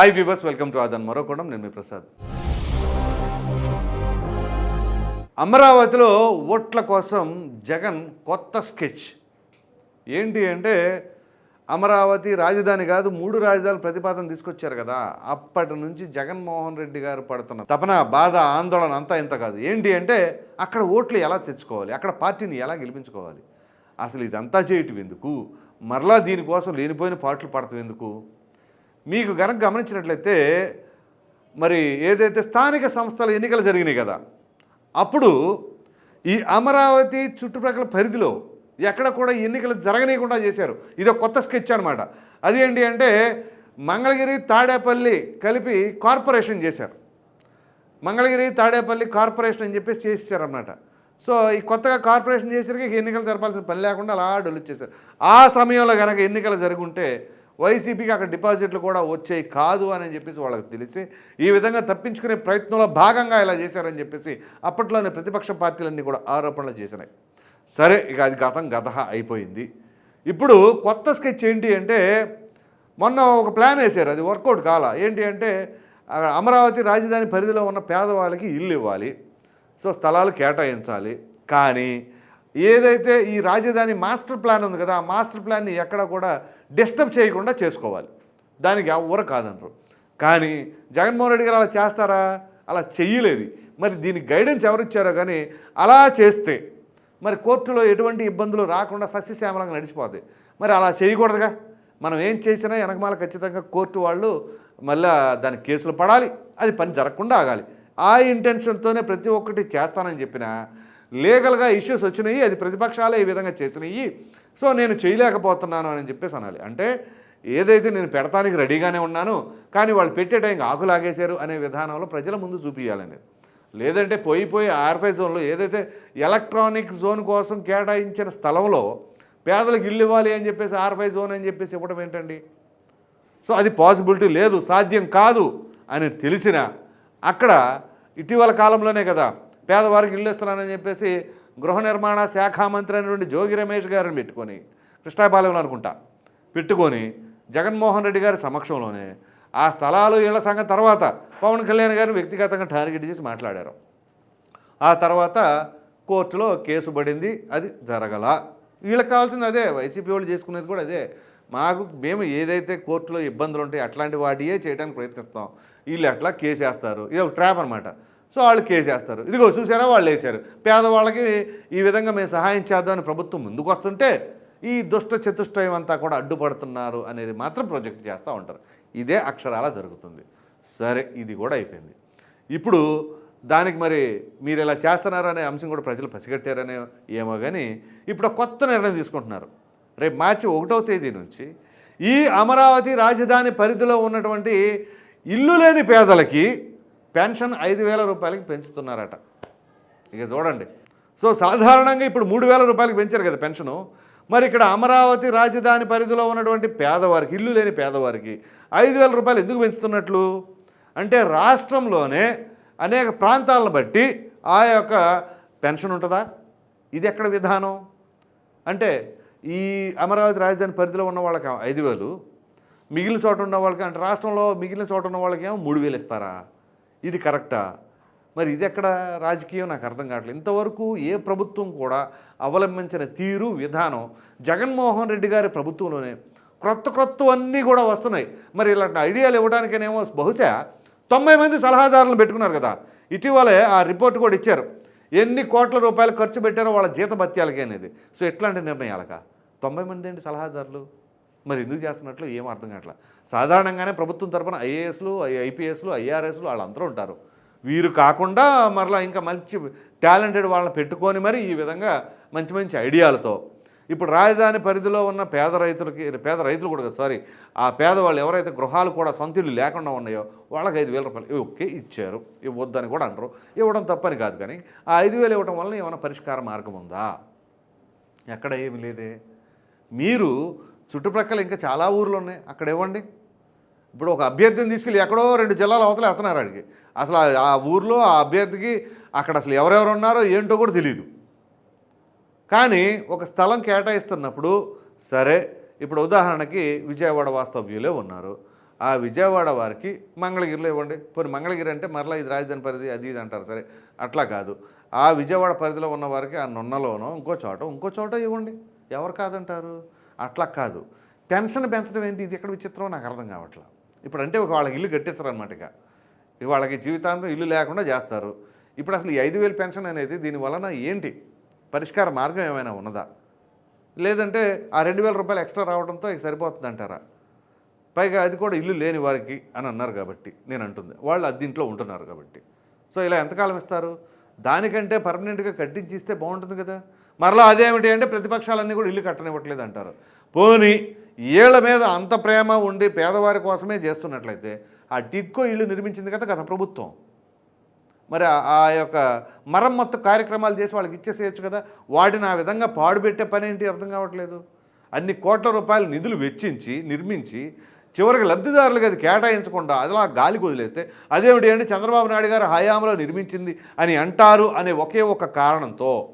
Hi viewers welcome to ఆదన్ మరోకోణం నేను మీ ప్రసాద్ అమరావతిలో ఓట్ల కోసం జగన్ కొత్త స్కెచ్. ఏంటి అంటే అమరావతి రాజధాని కాదు మూడు రాజధానుల ప్రతిపాదన తీసుకొచ్చారు కదా. అప్పటి నుంచి జగన్మోహన్ రెడ్డి గారు పడుతున్న తపన బాధ ఆందోళన అంతా ఇంత కాదు. ఏంటి అంటే అక్కడ ఓట్లు ఎలా తెచ్చుకోవాలి? అక్కడ పార్టీని ఎలా గెలిపించుకోవాలి? అసలు ఇదంతా చేయటం ఎందుకు? మరలా దీనికోసం లేనిపోయిన పాటలు పడటం ఎందుకు? మీకు గనక గమనించినట్లయితే మరి ఏదైతే స్థానిక సంస్థల ఎన్నికలు జరిగినాయి కదా అప్పుడు ఈ అమరావతి చుట్టుప్రక్కల పరిధిలో ఎక్కడ కూడా ఎన్నికలు జరగనీయకుండా చేశారు. ఇది ఒక కొత్త స్కెచ్ అనమాట అదేంటి అంటే మంగళగిరి తాడేపల్లి కలిపి కార్పొరేషన్ చేశారు. మంగళగిరి తాడేపల్లి కార్పొరేషన్ అని చెప్పేసి చేసేసారన్నమాట సో ఈ కొత్తగా కార్పొరేషన్ చేసరికి ఎన్నికలు జరపాల్సిన పని లేకుండా అలా డొలిచ్చేశారు ఆ సమయంలో కనుక ఎన్నికలు జరుగుంటే వైసీపీకి అక్కడ డిపాజిట్లు కూడా వచ్చాయి కాదు అని చెప్పేసి వాళ్ళకి తెలిసి ఈ విధంగా తప్పించుకునే ప్రయత్నంలో భాగంగా ఇలా చేశారని చెప్పేసి అప్పట్లోనే ప్రతిపక్ష పార్టీలన్నీ కూడా ఆరోపణలు చేసినాయి. సరే ఇక అది గతం గత అయిపోయింది. ఇప్పుడు కొత్త స్కెచ్ ఏంటి అంటే మొన్న ఒక ప్లాన్ వేశారు అది వర్కౌట్ కాల. ఏంటి అంటే అమరావతి రాజధాని పరిధిలో ఉన్న పేదవాళ్ళకి ఇల్లు ఇవ్వాలి. సో స్థలాలు కేటాయించాలి. కానీ ఏదైతే ఈ రాజధాని మాస్టర్ ప్లాన్ ఉంది కదా ఆ మాస్టర్ ప్లాన్ని ఎక్కడ కూడా డిస్టర్బ్ చేయకుండా చేసుకోవాలి. దానికి ఎవరు కాదనరు. కానీ జగన్మోహన్ రెడ్డి గారు అలా చేస్తారా? అలా చెయ్యలేదు. మరి దీనికి గైడెన్స్ ఎవరు ఇచ్చారో కానీ అలా చేస్తే మరి కోర్టులో ఎటువంటి ఇబ్బందులు రాకుండా సస్యశ్యామలంగా నడిచిపోతాయి. మరి అలా చేయకూడదుగా? మనం ఏం చేసినా వెనకమాల ఖచ్చితంగా కోర్టు వాళ్ళు మళ్ళీ దానికి కేసులు పడాలి. అది పని జరగకుండా ఆగాలి. ఆ ఇంటెన్షన్తోనే ప్రతి ఒక్కటి చేస్తానని చెప్పిన లీగల్గా ఇష్యూస్ వచ్చినాయి అది ప్రతిపక్షాలే ఈ విధంగా చేసినాయి. సో నేను చేయలేకపోతున్నాను అని చెప్పేసి అనాలి. అంటే ఏదైతే నేను పెడతానికి రెడీగానే ఉన్నాను కానీ వాళ్ళు పెట్టే టైంకి ఆకు లాగేశారు అనే విధానంలో ప్రజల ముందు చూపించాలనేది లేదంటే పోయి పోయి ఆర్ఫై జోన్లో ఏదైతే ఎలక్ట్రానిక్ జోన్ కోసం కేటాయించిన స్థలంలో పేదలకు ఇల్లు ఇవ్వాలి అని చెప్పేసి ఆర్ఫై జోన్ అని చెప్పేసి ఇవ్వడం ఏంటండి? సో అది పాసిబిలిటీ లేదు సాధ్యం కాదు అని తెలిసిన అక్కడ ఇటీవల కాలంలోనే కదా పేదవారికి ఇల్లు ఇస్తున్నానని చెప్పేసి గృహ నిర్మాణ శాఖ మంత్రి అయినటువంటి జోగి రమేష్ గారిని పెట్టుకొని కృష్ణాపాలెంలో అనుకుంటా పెట్టుకొని జగన్మోహన్ రెడ్డి గారి సమక్షంలోనే ఆ స్థలాలు ఇళ్ళ సంఘం తర్వాత పవన్ కళ్యాణ్ గారిని వ్యక్తిగతంగా టార్గెట్ చేసి మాట్లాడారు. ఆ తర్వాత కోర్టులో కేసు పడింది అది జరగల. వీళ్ళకి కావాల్సింది అదే వైసీపీ వాళ్ళు చేసుకునేది కూడా అదే. మాకు మేము ఏదైతే కోర్టులో ఇబ్బందులు ఉంటాయి అట్లాంటి వాటియే చేయడానికి ప్రయత్నిస్తాం. వీళ్ళు అట్లా కేసు వేస్తారు ఇది ఒక ట్రాప్ అనమాట సో వాళ్ళు కేసేస్తారు ఇదిగో చూసారా వాళ్ళు వేశారు. పేదవాళ్ళకి ఈ విధంగా మేము సహాయం చేద్దామని ప్రభుత్వం ముందుకు వస్తుంటే ఈ దుష్ట చతుష్టయం అంతా కూడా అడ్డుపడుతున్నారు అనేది మాత్రం ప్రొజెక్ట్ చేస్తూ ఉంటారు. ఇదే అక్షరాల జరుగుతుంది. సరే ఇది కూడా అయిపోయింది. ఇప్పుడు దానికి మరి మీరు ఇలా చేస్తున్నారు అనే అంశం కూడా ప్రజలు పసిగట్టారనే ఏమో కానీ ఇప్పుడు కొత్త నిర్ణయం తీసుకుంటున్నారు. రేపు మార్చి ఒకటవ తేదీ నుంచి ఈ అమరావతి రాజధాని పరిధిలో ఉన్నటువంటి ఇల్లు లేని పేదలకి పెన్షన్ ఐదు వేల రూపాయలకి పెంచుతున్నారట. ఇక చూడండి. సో సాధారణంగా ఇప్పుడు మూడు వేల రూపాయలకి పెంచారు కదా పెన్షను. మరి ఇక్కడ అమరావతి రాజధాని పరిధిలో ఉన్నటువంటి పేదవారికి ఇల్లు లేని పేదవారికి ఐదు వేల రూపాయలు ఎందుకు పెంచుతున్నట్లు? అంటే రాష్ట్రంలోనే అనేక ప్రాంతాలను బట్టి ఆ యొక్క పెన్షన్ ఉంటుందా? ఇది ఎక్కడ విధానం? అంటే ఈ అమరావతి రాజధాని పరిధిలో ఉన్న వాళ్ళకి ఐదు వేలు మిగిలిన చోట ఉన్న వాళ్ళకి అంటే రాష్ట్రంలో మిగిలిన చోట ఉన్న వాళ్ళకి ఏమో మూడు వేలు ఇస్తారా? ఇది కరెక్టా? మరి ఇది ఎక్కడ రాజకీయం? నాకు అర్థం కావట్లేదు. ఇంతవరకు ఏ ప్రభుత్వం కూడా అవలంబించిన తీరు విధానం జగన్మోహన్ రెడ్డి గారి ప్రభుత్వంలోనే. క్రొత్త క్రొత్తవన్నీ కూడా వస్తున్నాయి. మరి ఇలాంటి ఐడియాలు ఇవ్వడానికేనేమో బహుశా తొంభై మంది సలహాదారులను పెట్టుకున్నారు కదా. ఇటీవలే ఆ రిపోర్ట్ కూడా ఇచ్చారు. ఎన్ని కోట్ల రూపాయలు ఖర్చు పెట్టారో వాళ్ళ జీతభత్యాలకి అనేది. సో ఎట్లాంటి నిర్ణయాలక? తొంభై మంది ఏంటి సలహాదారులు? మరి ఎందుకు చేస్తున్నట్లు ఏం అర్థం కావట్లా? సాధారణంగానే ప్రభుత్వం తరపున ఐఏఎస్లు ఐపీఎస్లు ఐఆర్ఎస్లు వాళ్ళందరూ ఉంటారు. వీరు కాకుండా మరలా ఇంకా మంచి టాలెంటెడ్ వాళ్ళని పెట్టుకొని మరి ఈ విధంగా మంచి మంచి ఐడియాలతో. ఇప్పుడు రాజధాని పరిధిలో ఉన్న పేద రైతులకి పేద రైతులు కూడా సారీ ఆ పేదవాళ్ళు ఎవరైతే గృహాలు కూడా సొంతిళ్ళు లేకుండా ఉన్నాయో వాళ్ళకి ఐదు వేల రూపాయలు ఓకే ఇచ్చారు. ఇవ్వద్దని కూడా అంటారు ఇవ్వడం తప్పని కాదు కానీ ఆ ఐదు వేలు ఇవ్వడం వల్ల ఏమైనా పరిష్కార మార్గం ఉందా? ఎక్కడ ఏమి లేదే. మీరు చుట్టుప్రక్కల ఇంకా చాలా ఊర్లు ఉన్నాయి. అక్కడ ఇవ్వండి ఇప్పుడు ఒక అభ్యర్థిని తీసుకెళ్ళి ఎక్కడో రెండు జిల్లాల అవతల వెళ్తున్నారు అడిగి అసలు ఆ- ఆ ఊర్లో ఆ అభ్యర్థికి అక్కడ అసలు ఎవరెవరు ఉన్నారో ఏంటో కూడా తెలియదు కానీ ఒక స్థలం కేటాయిస్తున్నప్పుడు సరే ఇప్పుడు ఉదాహరణకి విజయవాడ వాస్తవ్యులే ఉన్నారు. ఆ విజయవాడ వారికి మంగళగిరిలో ఇవ్వండి. పోనీ మంగళగిరి అంటే మరలా ఇది రాజధాని పరిధి అది ఇది అంటారు. సరే అట్లా కాదు. ఆ విజయవాడ పరిధిలో ఉన్న వారికి ఆ నున్నలోనో ఇంకో చోట ఇంకో చోట ఇవ్వండి. ఎవరు కాదంటారు? అట్లా కాదు. టెన్షన్ పెంచడం ఏంటి? ఇది ఎక్కడ విచిత్రం? నాకు అర్థం కావట్లా. ఇప్పుడు అంటే ఒక వాళ్ళకి ఇల్లు కట్టేస్తారనమాట ఇక. ఇక వాళ్ళకి జీవితాంతం ఇల్లు లేకుండా చేస్తారు. ఇప్పుడు అసలు ఈ ఐదు వేలు పెన్షన్ అనేది దీని వలన ఏంటి? పరిష్కార మార్గం ఏమైనా ఉన్నదా? లేదంటే ఆ రెండు వేల రూపాయలు ఎక్స్ట్రా రావడంతో ఇక సరిపోతుంది అంటారా? పైగా అది కూడా ఇల్లు లేని వారికి అని అన్నారు కాబట్టి నేను అంటుంది. వాళ్ళు అద్దీంట్లో ఉంటున్నారు కాబట్టి. సో ఇలా ఎంతకాలం ఇస్తారు? దానికంటే పర్మనెంట్గా కట్టించి ఇస్తే బాగుంటుంది కదా. మరలా అదేమిటి అంటే ప్రతిపక్షాలన్నీ కూడా ఇల్లు కట్టనివ్వట్లేదు అంటారు. పోనీ ఏళ్ళ మీద అంత ప్రేమ ఉండి పేదవారి కోసమే చేస్తున్నట్లయితే ఆ టిక్కో ఇల్లు నిర్మించింది కదా గత ప్రభుత్వం. మరి ఆ- ఆ యొక్క మరమ్మత్తు కార్యక్రమాలు చేసి వాళ్ళకి ఇచ్చేసేయచ్చు కదా. వాటిని ఆ విధంగా పాడుపెట్టే పని ఏంటి అర్థం కావట్లేదు. అన్ని కోట్ల రూపాయల నిధులు వెచ్చించి నిర్మించి చివరికి లబ్ధిదారులకు అది కేటాయించకుండా అదిలా గాలికి వదిలేస్తే అదేమిటి అంటే చంద్రబాబు నాయుడు గారు హయాంలో నిర్మించింది అని అంటారు అనే ఒకే ఒక కారణంతో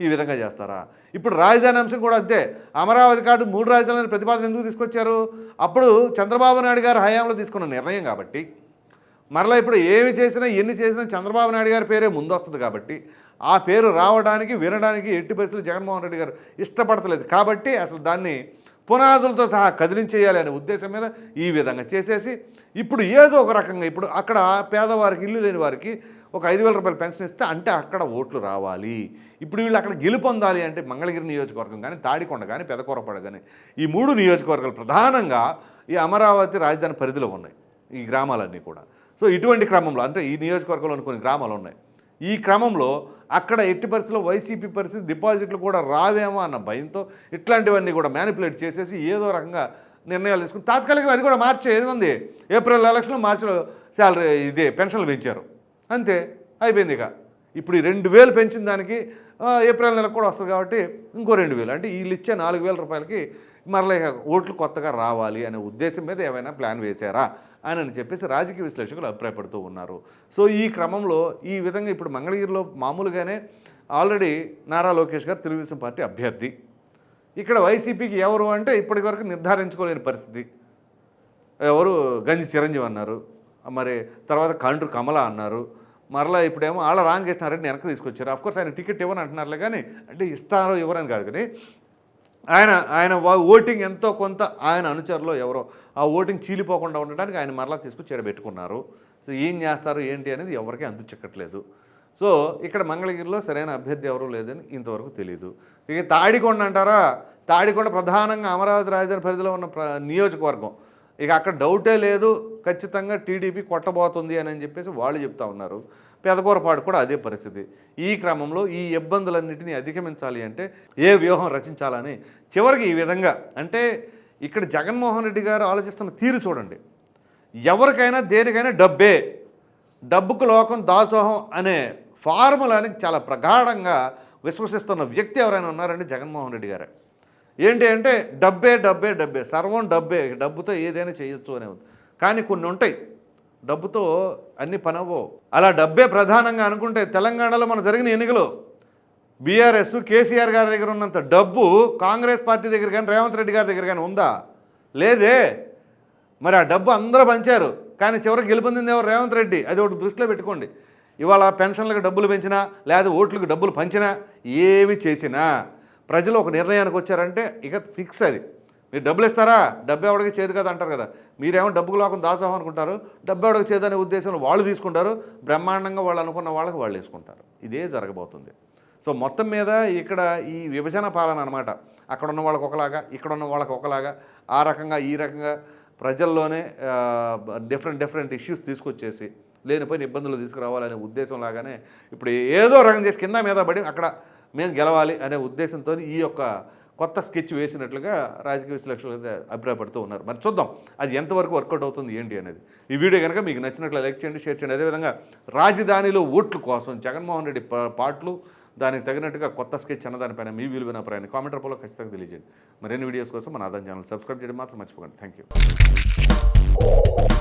ఈ విధంగా చేస్తారా? ఇప్పుడు రాజధాని అంశం కూడా అంతే. అమరావతి కార్డు మూడు రాజధానులను ప్రతిపాదన ఎందుకు తీసుకొచ్చారు? అప్పుడు చంద్రబాబు నాయుడు గారు హయాంలో తీసుకున్న నిర్ణయం కాబట్టి మరలా ఇప్పుడు ఏమి చేసినా ఎన్ని చేసినా చంద్రబాబు నాయుడు గారి పేరే ముందు వస్తుంది కాబట్టి ఆ పేరు రావడానికి వినడానికి ఎట్టి పరిస్థితులు జగన్మోహన్ రెడ్డి గారు ఇష్టపడతలేదు కాబట్టి అసలు దాన్ని పునాదులతో సహా కదిలించేయాలి అనే ఉద్దేశం మీద ఈ విధంగా చేసేసి ఇప్పుడు ఏదో ఒక రకంగా ఇప్పుడు అక్కడ పేదవారికి ఇల్లు లేని వారికి ఒక ఐదు వేల రూపాయలు పెన్షన్ ఇస్తే అంటే అక్కడ ఓట్లు రావాలి. ఇప్పుడు వీళ్ళు అక్కడ గెలుపొందాలి అంటే మంగళగిరి నియోజకవర్గం కానీ తాడికొండ కానీ పెదకూరపాడు కానీ ఈ మూడు నియోజకవర్గాలు ప్రధానంగా ఈ అమరావతి రాజధాని పరిధిలో ఉన్నాయి. ఈ గ్రామాలన్నీ కూడా. సో ఇటువంటి క్రమంలో అంటే ఈ నియోజకవర్గంలోని కొన్ని గ్రామాలు ఉన్నాయి. ఈ క్రమంలో అక్కడ ఎట్టి పరిస్థితుల్లో వైసీపీ పరిస్థితి డిపాజిట్లు కూడా రావేమో అన్న భయంతో ఇట్లాంటివన్నీ కూడా మ్యానిపులేట్ చేసేసి ఏదో రకంగా నిర్ణయాలు తీసుకుని తాత్కాలికంగా అది కూడా మార్చి ఏది ఉంది ఏప్రిల్ ఎలక్షన్లో మార్చిలో శాలరీ ఇదే పెన్షన్లు పెంచారు. అంతే అయిపోయింది ఇక. ఇప్పుడు ఈ రెండు వేలు పెంచిన దానికి ఏప్రిల్ నెలకు కూడా వస్తుంది కాబట్టి ఇంకో రెండు వేలు. అంటే వీళ్ళు ఇచ్చే నాలుగు వేల రూపాయలకి మరలా ఇక ఓట్లు కొత్తగా రావాలి అనే ఉద్దేశం మీద ఏమైనా ప్లాన్ వేశారా అని అని చెప్పేసి రాజకీయ విశ్లేషకులు అభిప్రాయపడుతూ ఉన్నారు. సో ఈ క్రమంలో ఈ విధంగా ఇప్పుడు మంగళగిరిలో మామూలుగానే ఆల్రెడీ నారా లోకేష్ గారు తెలుగుదేశం పార్టీ అభ్యర్థి. ఇక్కడ వైసీపీకి ఎవరు అంటే ఇప్పటి వరకు నిర్ధారించుకోలేని పరిస్థితి. ఎవరు గంజి చిరంజీవి అన్నారు మరి తర్వాత కండ్రు కమల అన్నారు మరలా ఇప్పుడేమో ఆళ్ళ రామకృష్ణారెడ్డిని వెనక్కి తీసుకొచ్చారు. అఫ్కోర్స్ ఆయన టికెట్ ఇవ్వని అంటున్నారులే కానీ అంటే ఇస్తారో ఇవ్వరని కాదు కానీ ఆయన ఆయన ఓటింగ్ ఎంతో కొంత ఆయన అనుచరులో ఎవరో ఆ ఓటింగ్ చీలిపోకుండా ఉండడానికి ఆయన మరలా తీసుకొచ్చి ఇక్కడ పెట్టుకున్నారు. సో ఏం చేస్తారు ఏంటి అనేది ఎవరికీ అంతు చిక్కట్లేదు సో ఇక్కడ మంగళగిరిలో సరైన అభ్యర్థి ఎవరూ లేదని ఇంతవరకు తెలియదు ఇక తాడికొండ అంటారా? తాడికొండ ప్రధానంగా అమరావతి రాజధాని పరిధిలో ఉన్న ప్ర నియోజకవర్గం. ఇక అక్కడ డౌటే లేదు ఖచ్చితంగా టీడీపీ కొట్టబోతుంది అని అని చెప్పేసి వాళ్ళు చెప్తా ఉన్నారు. పెదకూరపాడు కూడా అదే పరిస్థితి. ఈ క్రమంలో ఈ ఇబ్బందులన్నింటినీ అధిగమించాలి అంటే ఏ వ్యూహం రచించాలని చివరికి ఈ విధంగా అంటే ఇక్కడ జగన్మోహన్ రెడ్డి గారు ఆలోచిస్తున్న తీరు చూడండి. ఎవరికైనా దేనికైనా డబ్బే. డబ్బుకు లోకం దాసోహం అనే ఫార్ములాని చాలా ప్రగాఢంగా విశ్వసిస్తున్న వ్యక్తి ఎవరైనా ఉన్నారంటే జగన్మోహన్ రెడ్డి గారే. ఏంటి అంటే డబ్బే డబ్బే డబ్బే. సర్వం డబ్బే. డబ్బుతో ఏదైనా చేయొచ్చు అనే కానీ కొన్ని ఉంటాయి. డబ్బుతో అన్ని పనవో అలా డబ్బే ప్రధానంగా అనుకుంటే తెలంగాణలో మన జరిగిన ఎన్నికలు. బీఆర్ఎస్ కేసీఆర్ గారి దగ్గర ఉన్నంత డబ్బు కాంగ్రెస్ పార్టీ దగ్గర కానీ రేవంత్ రెడ్డి గారి దగ్గర కానీ ఉందా? లేదే. మరి ఆ డబ్బు అందరూ పంచారు. కానీ చివరికి గెలుపొందింది ఎవరు? రేవంత్ రెడ్డి. అది ఒకటి దృష్టిలో పెట్టుకోండి. ఇవాళ పెన్షన్లకు డబ్బులు పెంచినా లేదా ఓట్లకు డబ్బులు పంచినా ఏమి చేసినా ప్రజలు ఒక నిర్ణయానికి వచ్చారంటే ఇక ఫిక్స్ అది. మీరు డబ్బులు ఇస్తారా? డబ్బు ఎవడికి చేదు కదా అంటారు కదా. మీరేమో డబ్బుకు లోకం దాసోహం అనుకుంటారు. డబ్బు ఎవడికి చేదనే ఉద్దేశంలో వాళ్ళు తీసుకుంటారు. బ్రహ్మాండంగా వాళ్ళు అనుకున్న వాళ్ళకి వాళ్ళు వేసుకుంటారు. ఇదే జరగబోతుంది. సో మొత్తం మీద ఇక్కడ ఈ విభజన పాలన అనమాట అక్కడ ఉన్న వాళ్ళకి ఒకలాగా ఇక్కడ ఉన్న వాళ్ళకి ఒకలాగా ఆ రకంగా ఈ రకంగా ప్రజల్లోనే డిఫరెంట్ డిఫరెంట్ ఇష్యూస్ తీసుకొచ్చేసి లేనిపోయిన ఇబ్బందులు తీసుకురావాలనే ఉద్దేశం లాగానే ఇప్పుడు ఏదో రకం చేసి కింద మీద పడి అక్కడ మేము గెలవాలి అనే ఉద్దేశంతో ఈ యొక్క కొత్త స్కెచ్ వేసినట్లుగా రాజకీయ విశ్లేషకులు అయితే అభిప్రాయపడుతూ ఉన్నారు. మరి చూద్దాం అది ఎంతవరకు వర్కౌట్ అవుతుంది ఏంటి అనేది. ఈ వీడియో కనుక మీకు నచ్చినట్లు లైక్ చేయండి షేర్ చేయండి. అదేవిధంగా రాజధానిలో ఓట్ల కోసం జగన్మోహన్ రెడ్డి పాటలు దానికి తగినట్టుగా కొత్త స్కెచ్ అన్నదానిపైన మీ విలువైన అభిప్రాయాన్ని కామెంట్ రూపంలో ఖచ్చితంగా తెలియజేయండి. మరిన్ని వీడియోస్ కోసం మన ఆదాయం ఛానల్ సబ్స్క్రైబ్ చేయడం మాత్రం మర్చిపోకండి. Thank you